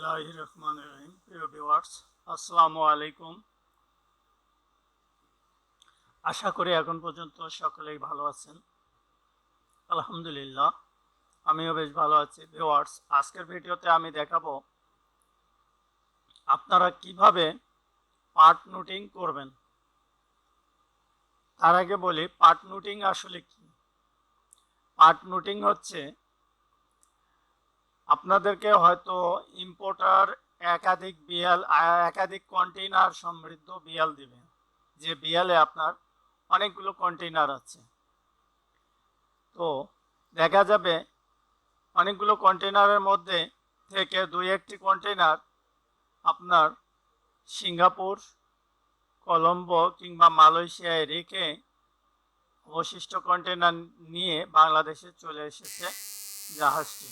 বিসমিল্লাহ রহমান রহিম। প্রিয় ভিউয়ার্স আসসালামু আলাইকুম। আশা করি এখন পর্যন্ত সকলেই ভালো আছেন। আলহামদুলিল্লাহ, আমিও বেশ ভালো আছি। ভিউয়ার্স আজকের ভিডিওতে আমি দেখাবো আপনারা কীভাবে পার্ট নোটিং করবেন। তার আগে বলি পার্ট নোটিং আসলে কি? পার্ট নোটিং হচ্ছে আপনাদেরকে হয়তো ইম্পোর্টার একাধিক বিয়াল একাধিক কন্টেইনার সমৃদ্ধ বিয়াল দিবে। যে বিয়ালে আপনার অনেকগুলো কন্টেইনার আছে। তো দেখা যাবে অনেকগুলো কন্টেইনারের মধ্যে থেকে দুই একটি কন্টেইনার আপনার সিঙ্গাপুর, কলম্বো কিংবা মালয়েশিয়ায় রেখে অবশিষ্ট কন্টেইনার নিয়ে বাংলাদেশে চলে এসেছে জাহাজটি।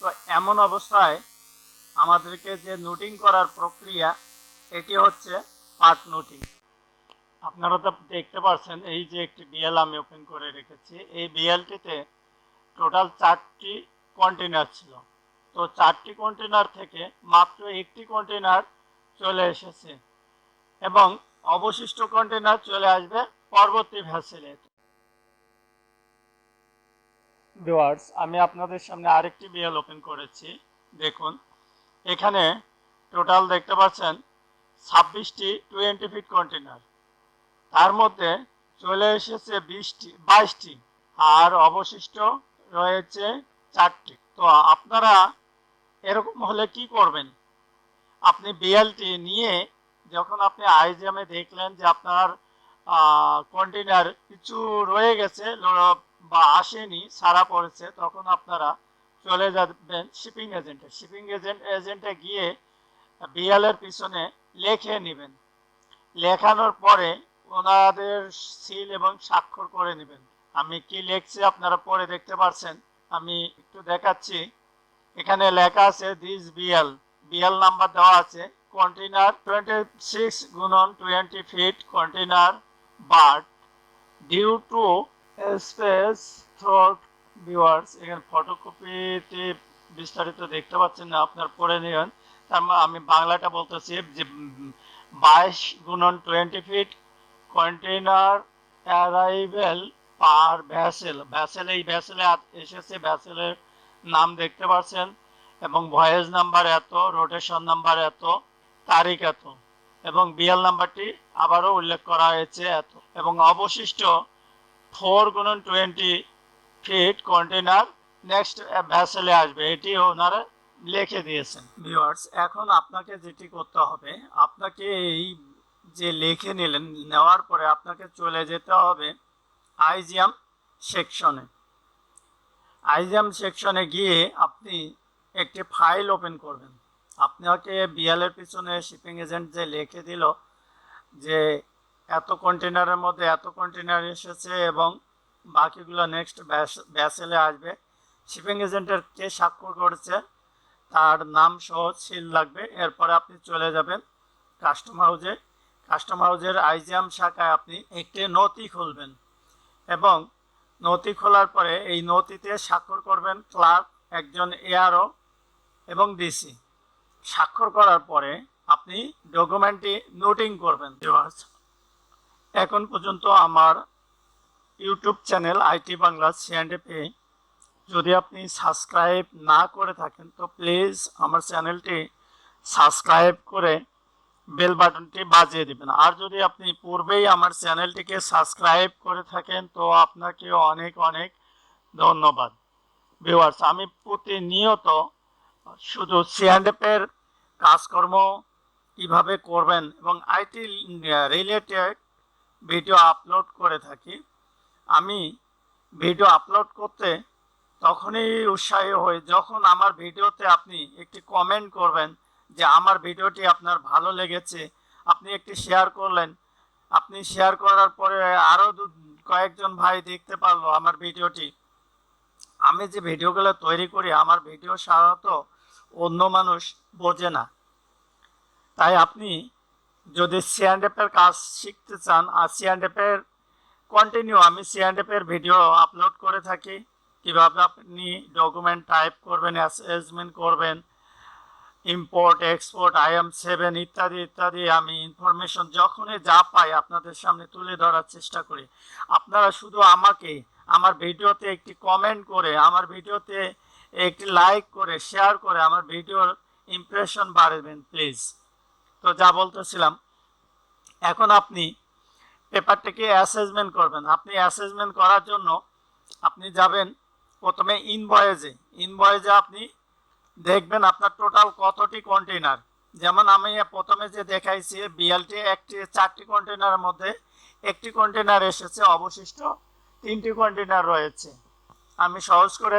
তো এমন অবস্থায় আমাদেরকে যে নোটিং করার প্রক্রিয়া, এটি হচ্ছে পার্ট নোটিং আপনারা তো দেখতে পাচ্ছেন, এই যে একটি বিএল আমি ওপেন করে রেখেছি, এই বিএলটিতে টোটাল চারটি কন্টেনার ছিল। তো চারটি কন্টেনার থেকে মাত্র একটি কন্টেনার চলে এসেছে এবং অবশিষ্ট কন্টেনার চলে আসবে পরবর্তী ভ্যাসেলে ভিউয়ার্স আমি আপনাদের সামনে আরেকটি বিএল ওপেন করেছি। দেখুন, এখানে টোটাল দেখতে পাচ্ছেন ছাব্বিশটি টোয়েন্টি ফিট কন্টেনার তার মধ্যে চলে এসেছে বিশটি, বাইশটি, আর অবশিষ্ট রয়েছে চারটি। তো আপনারা এরকম হলে কি করবেন? আপনি বিএলটি নিয়ে যখন আপনি আইজিএমে দেখলেন যে আপনার কন্টেনার কিছু রয়ে গেছে বা আসেনি, সারা পড়েছে, তখন আপনারা চলে যাবেন শিপিং এজেন্টে শিপিং এজেন্ট এজেন্টে গিয়ে বিএলের পিছনে লেখে নেবেন। লেখানোর পরে ওনাদের সিল এবং স্বাক্ষর করে নেবেন। আমি কি লিখছি আপনারা পরে দেখতে পাচ্ছেন আমি একটু দেখাচ্ছি। এখানে লেখা আছে দিস বিএল বিএল নাম্বার দেওয়া আছে কন্টেনার টোয়েন্টি সিক্স গুণন twenty feet container but due to space throat viewers এখানে ফটোকপিতে বিস্তারিত দেখতে পাচ্ছেন না, আপনার পড়ে নিন তার মানে আমি বাংলাটা বলতেছি যে, বাইশ গুণন twenty feet container arrival per vessel vessel এই ভ্যাসেলে এসেছে ভ্যাসেলের নাম দেখতে পাচ্ছেন। এবং ভয়েস নাম্বার এত রোটেশন নাম্বার এত, তারিখ এত। এবং বিএল নাম্বারটি আবারও উল্লেখ করা হয়েছে এত। এবং অবশিষ্ট ফোর গুণন টোয়েন্টি ফিট কন্টেনার নেক্সট ভ্যাসেলে আসবে। এটি ওনারা লিখে দিয়েছেন। ভিউয়ার্স এখন আপনাকে যেটি করতে হবে, আপনাকে এই যে লিখে নিলেন, নেওয়ার পরে আপনাকে চলে যেতে হবে আইজিএম সেকশনে। আইজিএম সেকশনে গিয়ে আপনি একটি ফাইল ওপেন করবেন। আপনাকে বিএলের পিছনে শিপিং এজেন্ট যে লিখে দিল যে এত কন্টেনারের মধ্যে এত কন্টেনার এসেছে এবং বাকিগুলো নেক্সট ব্যাসেলে আসবে। শিপিং এজেন্টের কে স্বাক্ষর করেছে, তার নাম সহ সিল লাগবে। এরপরে আপনি চলে যাবেন কাস্টম হাউজে কাস্টম হাউজের আইজিএম শাখায় আপনি একটি নথি খুলবেন এবং নথি খোলার পরে এই নথিতে স্বাক্ষর করবেন ক্লার্ক একজন এআরও এবং ডিসি স্বাক্ষর করার পরে আপনি ডকুমেন্টটি নোটিং করবেন। এখন পর্যন্ত আমার YouTube channel IT Bangla CNDP যদি আপনি সাবস্ক্রাইব না করে থাকেন, তো প্লিজ আমার চ্যানেলটি সাবস্ক্রাইব করে বেল বাটনটি বাজিয়ে দিবেন। আর যদি আপনি পূর্বেই আমার চ্যানেলটিকে সাবস্ক্রাইব করে থাকেন, তো আপনাকে অনেক অনেক ধন্যবাদ। ভিউয়ার্স, আমি প্রতিনিয়ত শুধু সিএনডিপের কাজকর্ম কীভাবে করবেন এবং আইটি রিলেটেড ভিডিও আপলোড করে থাকি। আমি ভিডিও আপলোড করতে তখনই উৎসাহী হই যখন আমার ভিডিওতে আপনি একটি কমেন্ট করবেন যে আমার ভিডিওটি আপনার ভালো লেগেছে, আপনি একটি শেয়ার করলেন। আপনি শেয়ার করার পরে আরও কয়েকজন ভাই দেখতে পারল আমার ভিডিওটি আমি যে ভিডিওগুলো তৈরি করি, আমার ভিডিও সাধারণত অন্য মানুষ বোঝে না। তাই আপনি যদি সিয়ান্ডেপের কাজ শিখতে চান, আর সিয়ান্ডেপের কন্টিনিউ আমি সিয়ান্ডেপের ভিডিও আপলোড করে থাকি। কীভাবে আপনি ডকুমেন্ট টাইপ করবেন অ্যাসেসমেন্ট করবেন ইম্পোর্ট এক্সপোর্ট আইএম সেভেন ইত্যাদি ইত্যাদি আমি ইনফরমেশন যখনই যা পাই আপনাদের সামনে তুলে ধরার চেষ্টা করি। আপনারা শুধু আমাকে, আমার ভিডিওতে একটি কমেন্ট করে, আমার ভিডিওতে একটি লাইক করে শেয়ার করে, আমার ভিডিওর ইমপ্রেশন বাড়াবেন প্লিজ তো যা বলতেছিলাম, এখন আপনি পেপারটাকে অ্যাসেসমেন্ট করবেন। আপনি অ্যাসেসমেন্ট করার জন্য আপনি যাবেন প্রথমে ইনভয়েজে ইনভয়েজে আপনি দেখবেন আপনার টোটাল কতটি কন্টেনার যেমন আমি প্রথমে যে দেখাইছি বিএলটি একটি, চারটি কন্টেনারের মধ্যে একটি কন্টেনার এসেছে, অবশিষ্ট তিনটি কন্টেনার রয়েছে। আমি সহজ করে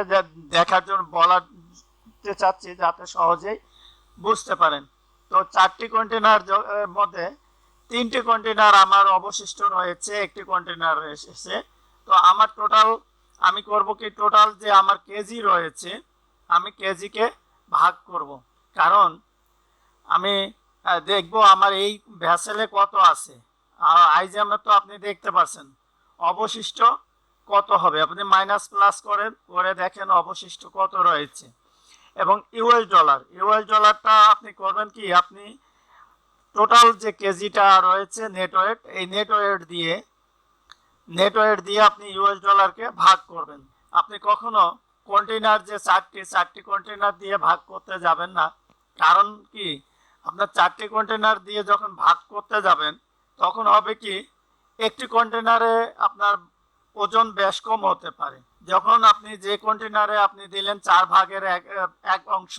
দেখার জন্য বলাতে চাচ্ছি, যাতে সহজেই বুঝতে পারেন। তো চারটি কন্টেনার মধ্যে তিনটি কন্টেনার আমার অবশিষ্ট রয়েছে, একটি কন্টেনার এসেছে। তো আমার টোটাল আমি করব কি টোটাল যে আমার কেজি রয়েছে, আমি কেজিকে ভাগ করব। কারণ আমি দেখব আমার এই ভ্যাসেলে কত আছে। আর আইজামে তো আপনি দেখতে পাচ্ছেন অবশিষ্ট কত হবে? আপনি মাইনাস প্লাস করেন, করে দেখেন অবশিষ্ট কত রয়েছে। এবং ইউএস ডলার ইউএস ডলারটা আপনি করবেন কি? আপনি টোটাল যে কেজিটা রয়েছে নেটওয়েট এই নেটওয়েট দিয়ে নেটওয়েট দিয়ে আপনি ইউএস ডলারকে ভাগ করবেন। আপনি কখনো কন্টেনার যে চারটি চারটি কন্টেনার দিয়ে ভাগ করতে যাবেন না। কারণ কি? আপনার চারটি কন্টেনার দিয়ে যখন ভাগ করতে যাবেন, তখন হবে কি? একটি কন্টেনারে আপনার ওজন বেশ কম হতে পারে। যখন আপনি যে কন্টেনারে আপনি দিলেন চার ভাগের এক এক অংশ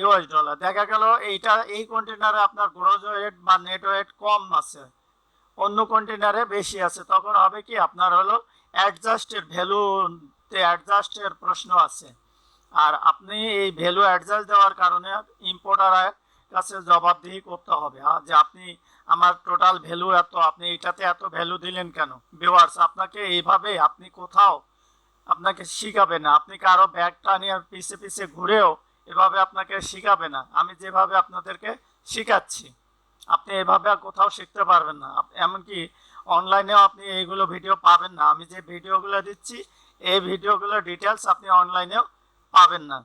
ইউএস ডলার দেখা গেল এইটা, এই কন্টেনারে আপনার গ্রোজ ওয়েট বা নেট ওয়েট কম আছে। অন্য কন্টেনারে বেশি আছে। তখন হবে কি? আপনার হলো অ্যাডজাস্টের ভ্যালুতে অ্যাডজাস্টের প্রশ্ন আছে। আর আপনি এই ভ্যালু অ্যাডজাস্ট দেওয়ার কারণে ইম্পোর্টারের কাছে জবাবদিহি করতে হবে। যে আপনি আমার টোটাল ভ্যালু এত, আপনি এটাতে এত ভ্যালু দিলেন কেন? ভিউয়ার্স আপনাকে এইভাবে আপনি কোথাও আপনাকে শিখাবে না। আপনি কারও ব্যাগটা নিয়ে পিছে পিছে ঘুরেও এভাবে আপনাকে শিখাবে না। আমি যেভাবে আপনাদেরকে শিখাচ্ছি, আপনি এভাবে আর কোথাও শিখতে পারবেন না। এমনকি অনলাইনেও আপনি এইগুলো ভিডিও পাবেন না। আমি যে ভিডিওগুলো দিচ্ছি, এই ভিডিওগুলোর ডিটেলস আপনি অনলাইনেও পাবেন না।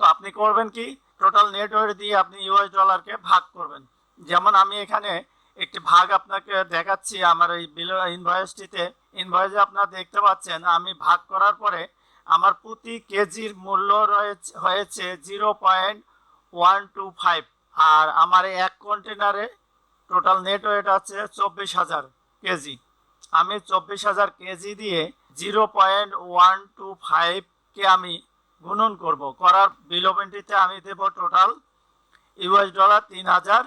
তো আপনি করবেন কি? টোটাল নেটওয়ার্ক দিয়ে আপনি ইউএস ডলারকে ভাগ করবেন। যেমন আমি এখানে একটি ভাগ আপনাকে দেখাচ্ছি আমার এই বিল ইনভয়েসটিতে ইনভয়েসে আপনারা দেখতে পাচ্ছেন, আমি ভাগ করার পরে আমার প্রতি কেজির মূল্য রয়েছে, হয়েছে zero point one two five. আর আমার এই এক কন্টেনারে টোটাল নেট ওয়েট আছে চব্বিশ হাজার কেজি। আমি চব্বিশ হাজার কেজি দিয়ে জিরো পয়েন্ট ওয়ান টু ফাইভকে আমি গুণন করব। করার বিলোপেন্টিতে আমি দেব টোটাল ইউএস ডলার তিন হাজার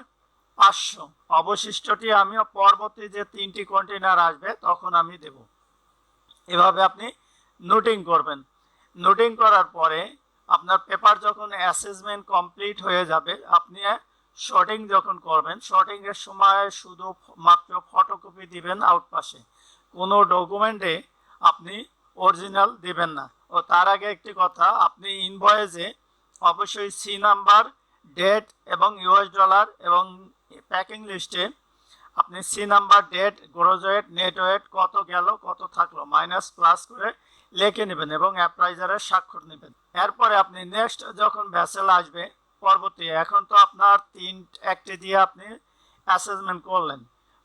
পাঁচশো। অবশিষ্টটি আমি পরবর্তী যে তিনটি কন্টেনার আসবে, তখন আমি দেব। এভাবে আপনি নোটিং করবেন। নোটিং করার পরে আপনার পেপার যখন অ্যাসেসমেন্ট কমপ্লিট হয়ে যাবে, আপনি শর্টিং যখন করবেন শর্টিং এর সময় শুধু মাত্র ফটোকপি দিবেন আউট পাশে। কোনো ডকুমেন্টে আপনি অরিজিনাল দিবেন না। ও তার আগে একটি কথা, আপনি ইনভয়েসে অবশ্যই সি নাম্বার ডেট এবং ইউএস ডলার এবং প্যাকিং লিস্টে আপনি C number date gross weight net weight কত গেল, কত থাকল মাইনাস প্লাস করে লিখে নেবেন এবং অ্যাপ্রাইজারের স্বাক্ষর নেবেন। এরপরে আপনি নেক্সট যখন ভ্যাসেল আসবে, পরবর্তী, এখন তো আপনার তিন, একটি দিয়ে আপনি অ্যাসেসমেন্ট করলেন।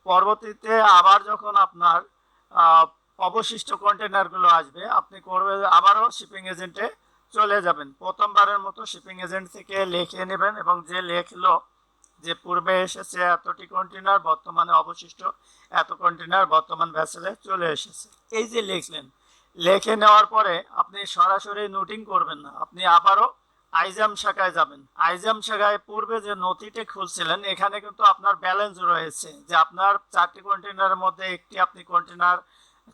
পরবর্তীতে আবার যখন আপনার অবশিষ্ট কন্টেনারগুলো আসবে, আপনি করবে, আবারও শিপিং এজেন্টে চলে যাবেন। প্রথমবারের মতো শিপিং এজেন্ট থেকে লিখে নেবেন এবং যে লেখলো যে পূর্বে এসেছে এতটি কন্টেনার বর্তমানে অবশিষ্ট এত কন্টেনার বর্তমান ভ্যাসেলে চলে এসেছে। এই যে লিখলেন, লিখে নেওয়ার পরে আপনি সরাসরি নোটিং করবেন না, আপনি আবারও আইজাম শাখায় যাবেন। আইজাম শাখায় পূর্বে যে নথিটি খুলছিলেন, এখানে কিন্তু আপনার ব্যালেন্স রয়েছে, যে আপনার চারটি কন্টেনারের মধ্যে একটি আপনি কন্টেনার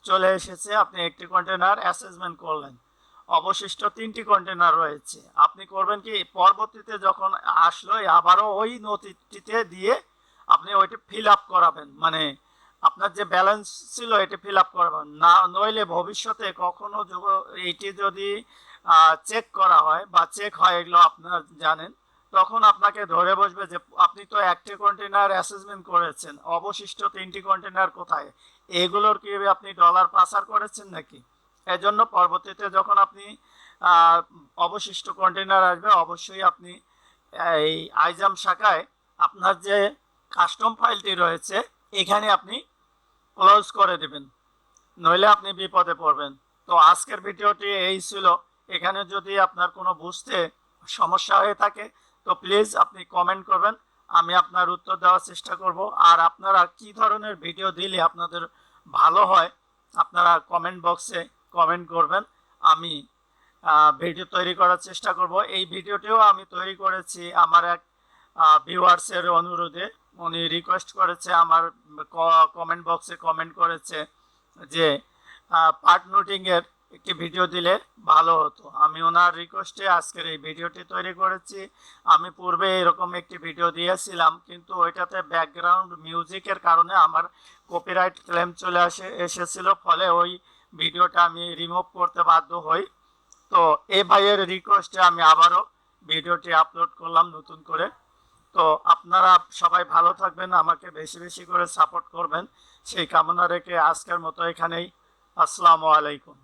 চলে এসেছে, আপনি একটি কন্টেনার অ্যাসেসমেন্ট করলেন। অবশিষ্ট তিনটি কন্টেনার রয়েছে। আপনি করবেন কি, পরবর্তীতে যখন আসলো আবারও ওই নথিটিতে দিয়ে আপনি ওইটি ফিল আপ করাবেন। মানে আপনার যে ব্যালেন্স ছিল, এটি ফিল আপ করাবেন। না, নইলে ভবিষ্যতে কখনো এইটি যদি চেক করা হয় বা চেক হয়, এগুলো আপনার জানেন, তখন আপনাকে ধরে বসবে যে আপনি তো একটি কন্টেনার অ্যাসেসমেন্ট করেছেন। অবশিষ্ট তিনটি কন্টেনার কোথায়? এগুলোর কি আপনি ডলার পাচার করেছেন নাকি? এজন্য পরবর্তীতে যখন আপনি অবশিষ্ট কন্টেনার আসবে, অবশ্যই আপনি এই আইজাম শাখায় আপনার যে কাস্টম ফাইলটি রয়েছে, এখানে আপনি ক্লোজ করে দেবেন। নইলে আপনি বিপদে পড়বেন। তো আজকের ভিডিওটি এই ছিল। এখানে যদি আপনার কোনো বুঝতে সমস্যা হয়ে থাকে, তো প্লিজ আপনি কমেন্ট করবেন। আমি আপনার উত্তর দেওয়ার চেষ্টা করব। আর আপনারা কি ধরনের ভিডিও দিলে আপনাদের ভালো হয়, আপনারা কমেন্ট বক্সে কমেন্ট করবেন। আমি ভিডিও তৈরি করার চেষ্টা করব। এই ভিডিওটিও আমি তৈরি করেছি আমার এক ভিউয়ার্সের অনুরোধে। উনি রিকোয়েস্ট করেছে আমার কমেন্ট বক্সে কমেন্ট করেছে যে পার্ট নোটিংয়ের একটি ভিডিও দিলে ভালো হতো। আমি ওনার রিকোয়েস্টে আজকের এই ভিডিওটি তৈরি করেছি। আমি পূর্বে এরকম একটি ভিডিও দিয়েছিলাম, কিন্তু ওইটাতে ব্যাকগ্রাউন্ড মিউজিকের কারণে আমার কপিরাইট ক্লেম চলে আসে, এসেছিল। ফলে ওই ভিডিওটা আমি রিমুভ করতে বাধ্য হই। তো এই ভাইয়ের রিকোয়েস্টে আমি আবারও ভিডিওটি আপলোড করলাম নতুন করে। তো আপনারা সবাই ভালো থাকবেন, আমাকে বেশি বেশি করে সাপোর্ট করবেন। সেই কামনা রেখে আজকের মতো এখানেই। আসসালামু আলাইকুম।